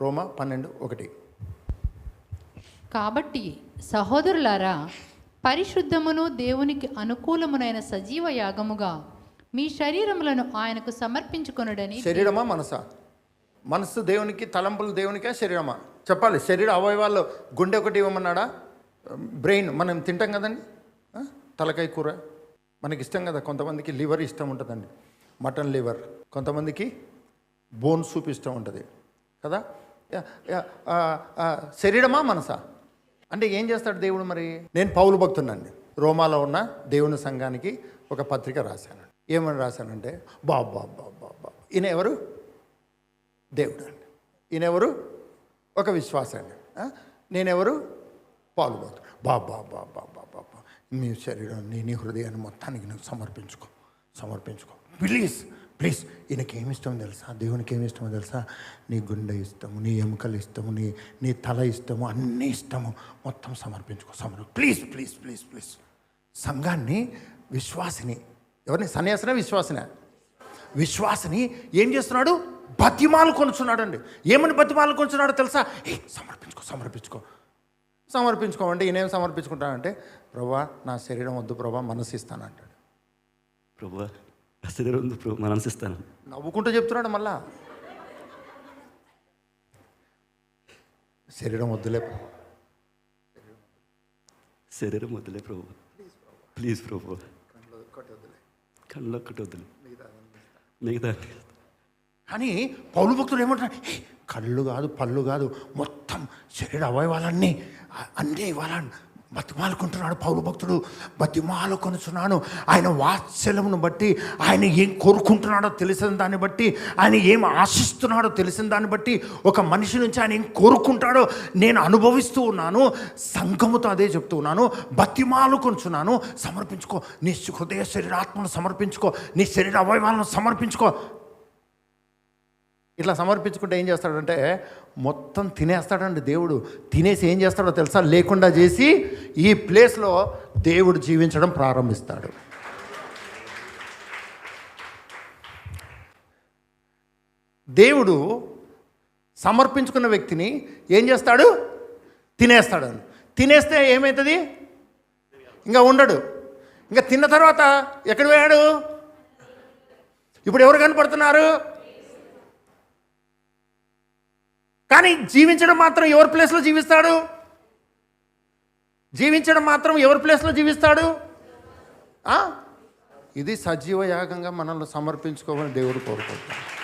రోమా పన్నెండు ఒకటి. కాబట్టి సహోదరులారా పరిశుద్ధమును దేవునికి అనుకూలమునైన సజీవ యాగముగా మీ శరీరములను ఆయనకు సమర్పించుకొనుడని శరీరమా మనసా? మనసు దేవునికి తలంపులు దేవునికా శరీరమా? చెప్పాలి శరీర అవయవాల్లో గుండె ఒకటి ఇవ్వమన్నాడా బ్రెయిన్ మనం తింటాం కదండి? తలకాయ కూర. మనకి ఇష్టం కదా కొంతమందికి లివర్ ఇష్టం ఉంటుందండి. Mutton liver. కొంతమందికి బోన్ సూప్ ఇష్టం ఉంటుంది. కదా? శరీరమా మనసా? అంటే ఏం చేస్తాడు దేవుడు మరి? నేను పౌలు భక్తున్నాను రోమాలో ఉన్న దేవుని సంఘానికి ఒక పత్రిక రాశాను. ఏమని రాశానంటే బాబు బాబు బాబు ఈయన ఎవరు? దేవుడు అండి ఈయన ఎవరు? ఒక విశ్వాసాన్ని నేనెవరు? పాలు భక్తుడు. బాబు బాబు బాబు బాబు బాబు శరీరం నీ నీ హృదయాన్ని మొత్తానికి నువ్వు సమర్పించుకో. సమర్పించుకో. ప్లీజ్. ప్లీజ్ ఈయనకి ఏమి ఇష్టమో తెలుసా? దేవునికి ఏమి ఇష్టమో తెలుసా? నీ గుండె ఇష్టము నీ ఎముకలు ఇష్టము నీ నీ తల ఇష్టము అన్నీ ఇష్టము. మొత్తం సమర్పించుకో Samar. Please please please please. సంఘాన్ని విశ్వాసిని. ఎవరిని? సన్యాసిన విశ్వాసిన? విశ్వాసిని ఏం చేస్తున్నాడు? బతిమాలు కొనుచున్నాడు అండి ఏమని బతిమాలు కొనుచున్నాడో తెలుసా? ఏ సమర్పించుకో సమర్పించుకో. సమర్పించుకోమంటే ఈయనేం సమర్పించుకుంటానంటే ప్రభా నా శరీరం వద్దు ప్రభా మనసు ఇస్తానంటాడు. ప్రభా శరీరం ఉంది ప్రభు మనం ఇస్తాను నవ్వుకుంటూ చెప్తున్నాడు మళ్ళా. శరీరం వద్దులే ప్రభా. శరీరం వద్దులే ప్రభు. ప్లీజ్ ప్రభు. కళ్ళు ఒక్కటి వద్దులే. మిగతా కానీ పౌలు భక్తుడు ఏమంటాడు "ఏ, కళ్ళు కాదు పళ్ళు కాదు మొత్తం శరీర అవయవాలన్నీ అన్నీ ఇవ్వాలని. బతిమాలుకుంటున్నాడు పౌరు భక్తుడు. బతిమాలుకొనుచున్నాను. ఆయన వాత్సల్యమును బట్టి ఆయన ఏం కోరుకుంటున్నాడో తెలిసిన దాన్ని బట్టి ఆయన ఏం ఆశిస్తున్నాడో తెలిసిన దాన్ని బట్టి ఒక మనిషి నుంచి ఆయన ఏం కోరుకుంటాడో నేను అనుభవిస్తూ ఉన్నాను. సంఘముతో అదే చెప్తూ ఉన్నాను. బతిమాలుకొనుచున్నాను. సమర్పించుకో. నీ హృదయ శరీరాత్మను సమర్పించుకో. నీ శరీర అవయవాలను సమర్పించుకో. ఇట్లా సమర్పించుకుంటే ఏం చేస్తాడంటే మొత్తం తినేస్తాడండి దేవుడు. తినేసి ఏం చేస్తాడో తెలుసా? లేకుండా చేసి ఈ ప్లేస్లో దేవుడు జీవించడం ప్రారంభిస్తాడు. దేవుడు సమర్పించుకున్న వ్యక్తిని ఏం చేస్తాడు? తినేస్తాడు. తినేస్తే ఏమవుతుంది ఇంకా ఉండడు. ఇంకా తిన్న తర్వాత ఎక్కడ పోయాడు? ఇప్పుడు ఎవరు కనపడుతున్నారు? కానీ జీవించడం మాత్రం ఎవరి ప్లేస్లో జీవిస్తాడు? జీవించడం మాత్రం ఎవరి ప్లేస్లో జీవిస్తాడు? ఇది సజీవ యాగంగా మనల్ని సమర్పించుకోవాలని దేవుడు కోరుకుంటాడు.